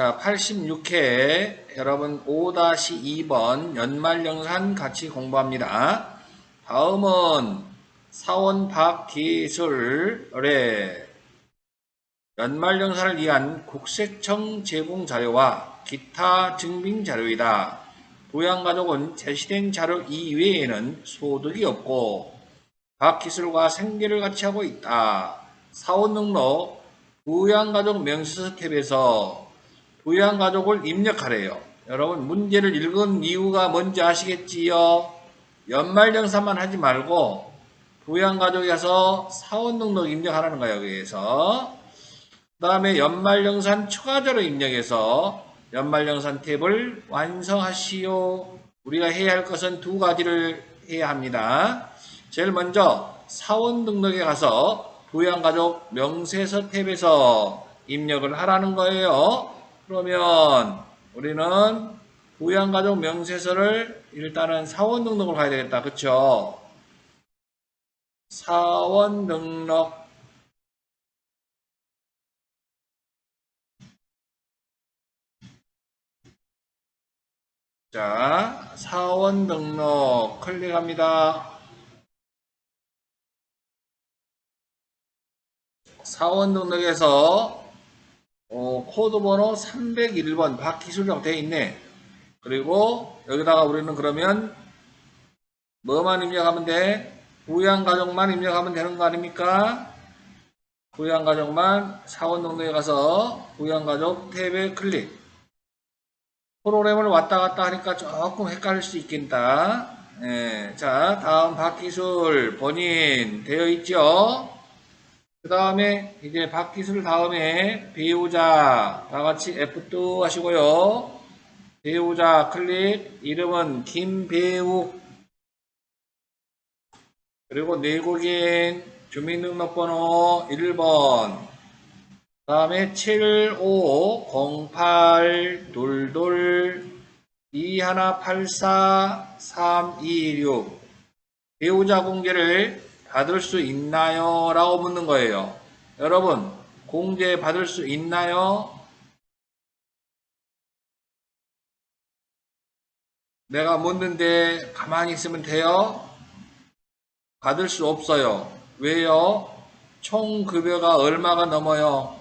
자, 86회 여러분 5-2번 연말영산 같이 공부합니다. 다음은 사원 박기술의 연말영산을 위한 국세청 제공 자료와 기타 증빙 자료이다. 부양가족은 제시된 자료 이외에는 소득이 없고 박기술과 생계를 같이 하고 있다. 사원 등록 부양가족 명세서 탭에서 부양가족을 입력하래요. 여러분 문제를 읽은 이유가 뭔지 아시겠지요? 연말정산만 하지 말고 부양 가족에서 사원 등록 입력하라는 거예요. 여기에서 그 다음에 연말정산 추가자로 입력해서 연말정산 탭을 완성하시오. 우리가 해야 할 것은 두 가지를 해야 합니다. 제일 먼저 사원 등록에 가서 부양 가족 명세서 탭에서 입력을 하라는 거예요. 그러면 우리는 부양가족 명세서를 일단은 사원 등록을 가야 되겠다. 그쵸? 사원 등록 자, 사원 등록 클릭합니다. 사원 등록에서 어, 코드 번호 301번 박기술이라고 되어 있네. 그리고 여기다가 우리는 그러면 뭐만 입력하면 돼? 부양가족만 입력하면 되는 거 아닙니까? 부양가족만 사원 등록에 가서 부양가족 탭에 클릭. 프로그램을 왔다 갔다 하니까 조금 헷갈릴 수 있겠다. 예, 자, 다음 박기술 본인 되어 있죠? 그 다음에 이제 박기술 다음에 배우자 다 같이 F2 하시고요. 배우자 클릭 이름은 김배욱 그리고 내국인 주민등록번호 1번. 그 다음에 750822 2184 326 배우자 공개를 받을 수 있나요? 라고 묻는 거예요. 여러분 공개 받을 수 있나요? 내가 묻는데 가만히 있으면 돼요? 받을 수 없어요. 왜요? 총 급여가 얼마가 넘어요?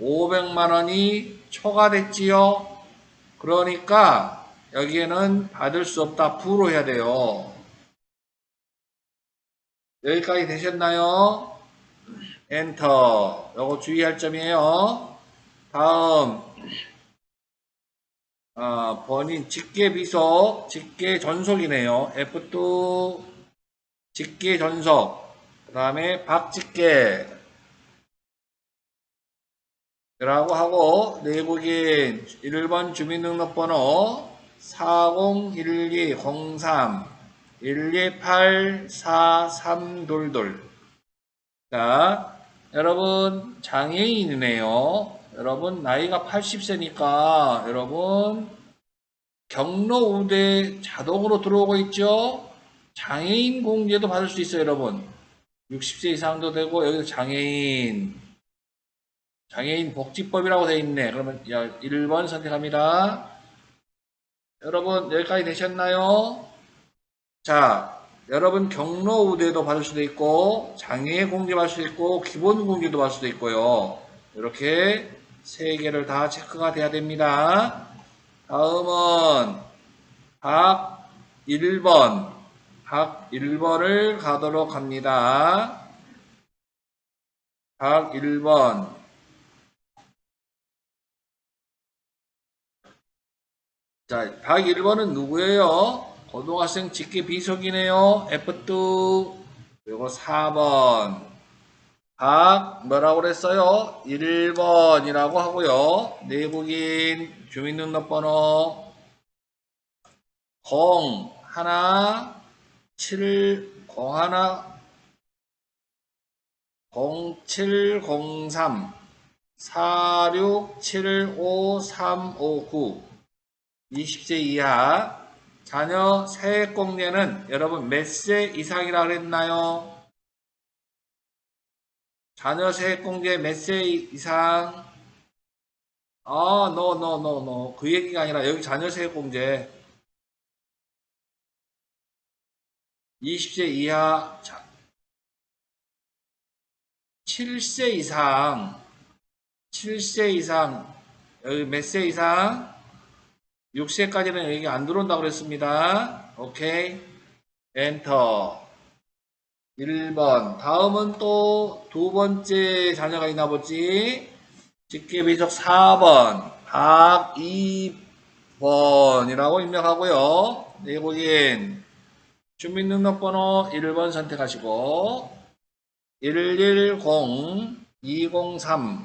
500만 원이 초과됐지요. 그러니까 여기에는 받을 수 없다. 부로 해야 돼요. 여기까지 되셨나요? 엔터. 요거 주의할 점이에요. 다음 어, 본인 직계 비속, 직계 전속이네요. F2 직계 전속. 그 다음에 박직계 라고 하고 내국인 1번 주민등록번호 401203 1284322 자, 여러분 장애인이네요. 여러분 나이가 80세니까 여러분 경로 우대 자동으로 들어오고 있죠. 장애인 공제도 받을 수 있어요, 여러분. 60세 이상도 되고 여기서 장애인 장애인 복지법이라고 되어 있네. 그러면 1번 선택합니다. 여러분 여기까지 되셨나요? 자, 여러분 경로 우대도 받을 수도 있고 장애 공제 받을 수도 있고 기본 공제도 받을 수도 있고요. 이렇게 세 개를 다 체크가 돼야 됩니다. 다음은 박 1번 박 1번을 가도록 합니다. 박 1번 자, 박 1번은 누구예요? 고등학생 직계 비속이네요. F2 그리고 4번 박 뭐라고 그랬어요? 1번이라고 하고요. 내국인 주민등록번호 0 하나 7 0 하나 0703 4675 20세 이하 자녀 세액공제는 여러분 몇 세 이상이라 그랬나요? 자녀 세액공제 몇 세 이상? 아, no, no. 그 얘기가 아니라 여기 자녀 세액공제 20세 이하 자, 7세 이상 7세 이상 여기 몇 세 이상 6세까지는 여기 안 들어온다고 그랬습니다. 오케이. 엔터. 1번. 다음은 또 두 번째 자녀가 있나 보지. 직계비속 4번. 박이번이라고 입력하고요. 내국인. 주민등록번호 1번 선택하시고 110-203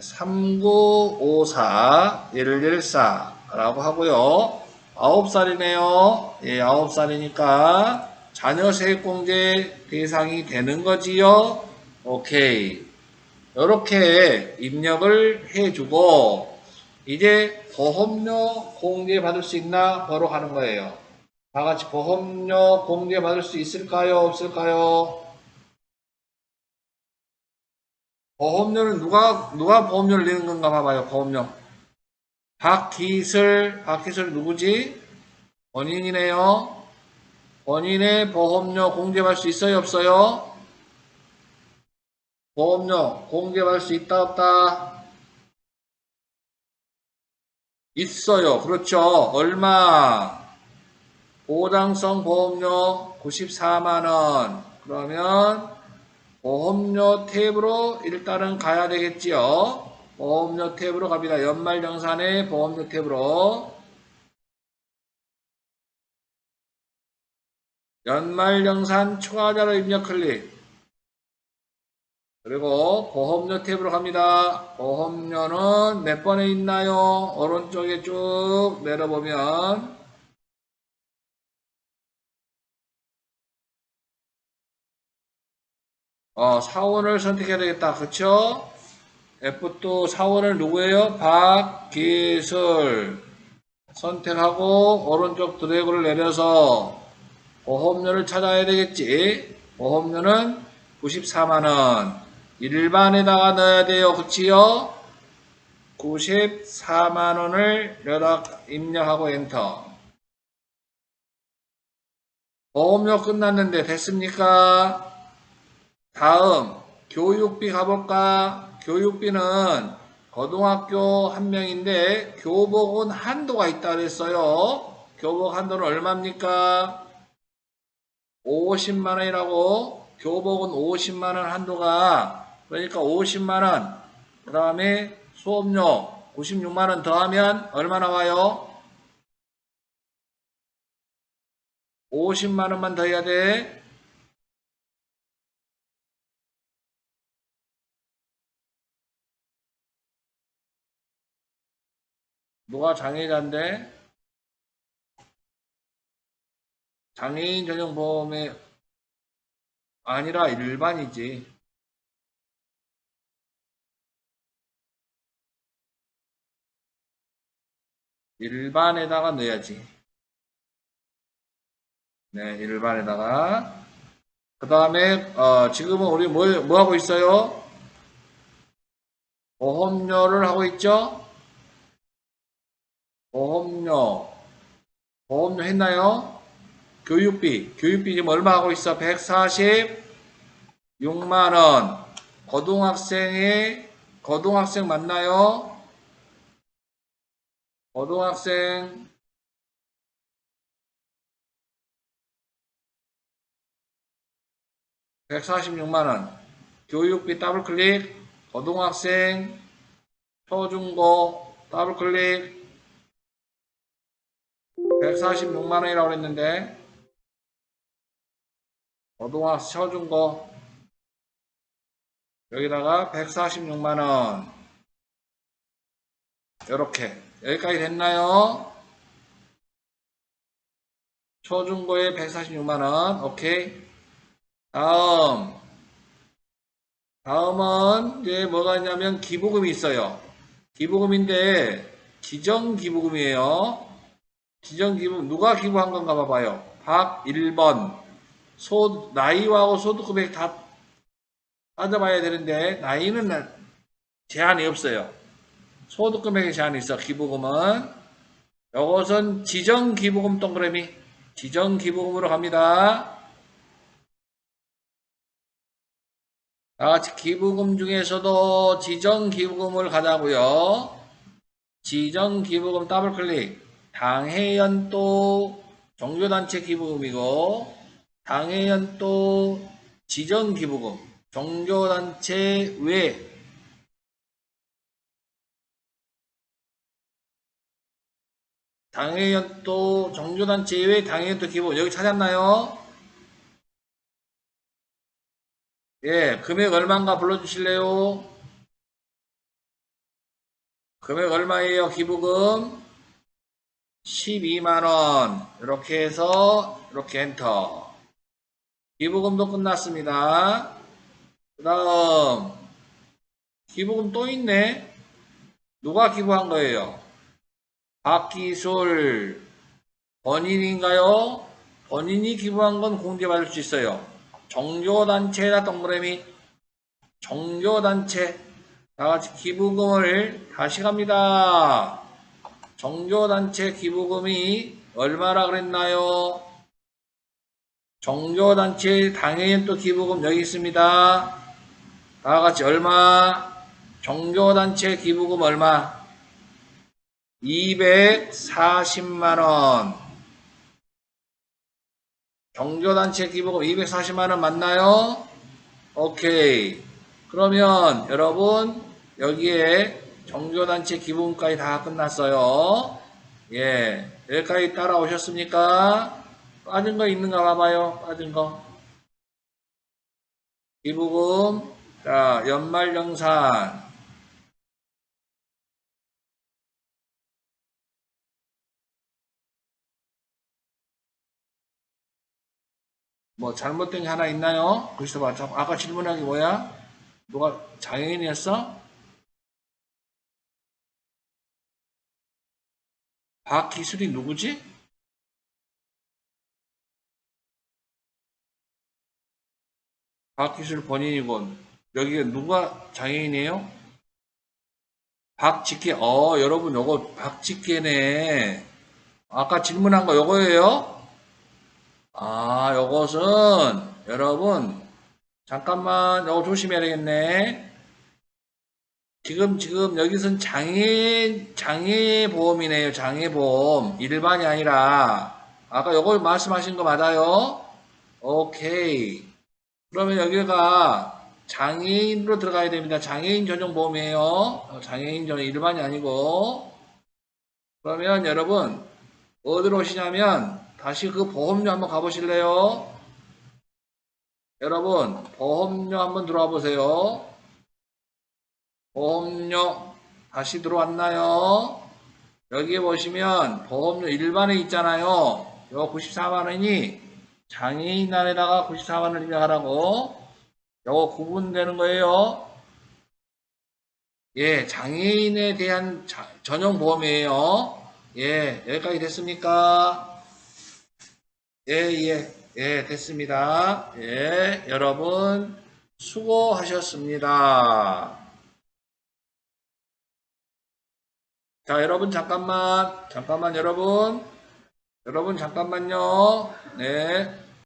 3954 114 라고 하고요. 9살이네요. 예, 9살이니까 자녀 세액공제 대상이 되는 거지요. 오케이. 이렇게 입력을 해주고 이제 보험료 공제 받을 수 있나 보러 가는 거예요. 다 같이 보험료 공제 받을 수 있을까요? 없을까요? 보험료는 누가 누가 보험료를 내는 건가 봐봐요. 보험료. 박기슬 박기슬 누구지? 본인이네요. 본인의 보험료 공제받을 수 있어요? 없어요? 보험료 공제받을 수 있다 없다? 있어요. 그렇죠. 얼마? 보장성 보험료 94만원. 그러면 보험료 탭으로 일단은 가야 되겠지요. 보험료 탭으로 갑니다. 연말정산의 보험료 탭으로. 연말정산 추가자료 입력 클릭. 그리고 보험료 탭으로 갑니다. 보험료는 몇 번에 있나요? 오른쪽에 쭉 내려보면 어, 사원을 선택해야 되겠다. 그쵸? F2 사원을 누구예요? 박기술 선택하고 오른쪽 드래그를 내려서 보험료를 찾아야 되겠지. 보험료는 94만원. 일반에다가 넣어야 돼요. 그치요? 94만원을 여기다 입력하고 엔터. 보험료 끝났는데 됐습니까? 다음 교육비 가볼까? 교육비는 고등학교 한 명인데 교복은 한도가 있다 그랬어요. 교복 한도는 얼마입니까? 50만 원이라고 교복은 50만 원 한도가 그러니까 50만 원. 그 다음에 수업료 96만 원 더하면 얼마 나와요? 50만 원만 더 해야 돼. 누가 장애자인데? 장애인 전용 보험에 아니라 일반이지. 일반에다가 넣어야지. 네, 일반에다가. 그 다음에, 어, 지금은 우리 뭐, 뭐 하고 있어요? 보험료를 하고 있죠? 보험료. 보험료 했나요? 교육비. 교육비 지금 얼마 하고 있어? 146만원. 고등학생의, 고등학생 맞나요? 고등학생. (146만원) 교육비 더블 클릭 고등학생 초중고 더블 클릭 146만 원이라고 그랬는데 고등학생 초중고 여기다가 146만 원. 이렇게. 여기까지 됐나요? 초중고에 146만 원. 오케이. 다음. 다음은 이제 뭐가 있냐면 기부금이 있어요. 기부금인데 기정기부금이에요 기정 기부 누가 기부한 건가 봐봐요. 박 1번 소 나이하고 소득 금액 다 따져봐야 되는데 나이는 제한이 없어요. 소득 금액에 제한이 있어, 기부금은. 이것은 지정 기부금 동그라미. 지정 기부금으로 갑니다. 다같이 기부금 중에서도 지정 기부금을 가자고요. 지정 기부금 더블 클릭. 당해연도 종교단체 기부금이고 당해연도 지정기부금 종교단체 외 당해연도 종교단체 외 당해연도 기부금 여기 찾았나요? 예, 금액 얼마인가 불러주실래요? 금액 얼마예요? 기부금 12만원. 이렇게 해서 이렇게 엔터. 기부금도 끝났습니다. 그 다음 기부금 또 있네. 누가 기부한 거예요? 박기술 본인인가요? 본인이 기부한 건 공개받을 수 있어요. 종교단체다 동그라미. 종교단체. 다같이 기부금을 다시 갑니다 종교단체 기부금이 얼마라 그랬나요? 종교단체 당연히 또 기부금 여기 있습니다. 다 같이 얼마? 종교단체 기부금 얼마? 240만원. 종교단체 기부금 240만원 맞나요? 오케이. 그러면 여러분 여기에 종교단체 기부금까지 다 끝났어요. 예, 여기까지 따라오셨습니까? 빠진 거 있는가 봐봐요. 빠진 거. 기부금, 자, 연말정산. 뭐 잘못된 게 하나 있나요? 글쎄 봐. 자, 아까 질문한 게 뭐야? 누가 장애인이었어? 박기술이 누구지? 박기술 본인이군. 여기가 누가 장애인이에요? 박직계. 어, 여러분 요거 박직계네. 아까 질문한 거 요거예요? 아, 요것은 여러분 잠깐만 요거 조심해야 되겠네. 지금 지금 여기선 장애 장애 보험이네요. 장애 보험 일반이 아니라 아까 요거 말씀하신 거 맞아요? 오케이. 그러면 여기가 장애인으로 들어가야 됩니다. 장애인 전용 보험이에요. 장애인 전용 일반이 아니고 그러면 여러분 어디로 오시냐면 다시 그 보험료 한번 가보실래요? 여러분 보험료 한번 들어와 보세요. 보험료 다시 들어왔나요? 여기에 보시면 보험료 일반에 있잖아요. 요 94만원이 장애인안에다가 94만원을 입력하라고 요거 구분되는 거예요. 예, 장애인에 대한 자- 전용 보험이에요. 예, 여기까지 됐습니까? 예, 예, 예, 됐습니다. 예, 여러분 수고하셨습니다. 자, 여러분 잠깐만, 잠깐만 여러분, 여러분 잠깐만요. 네.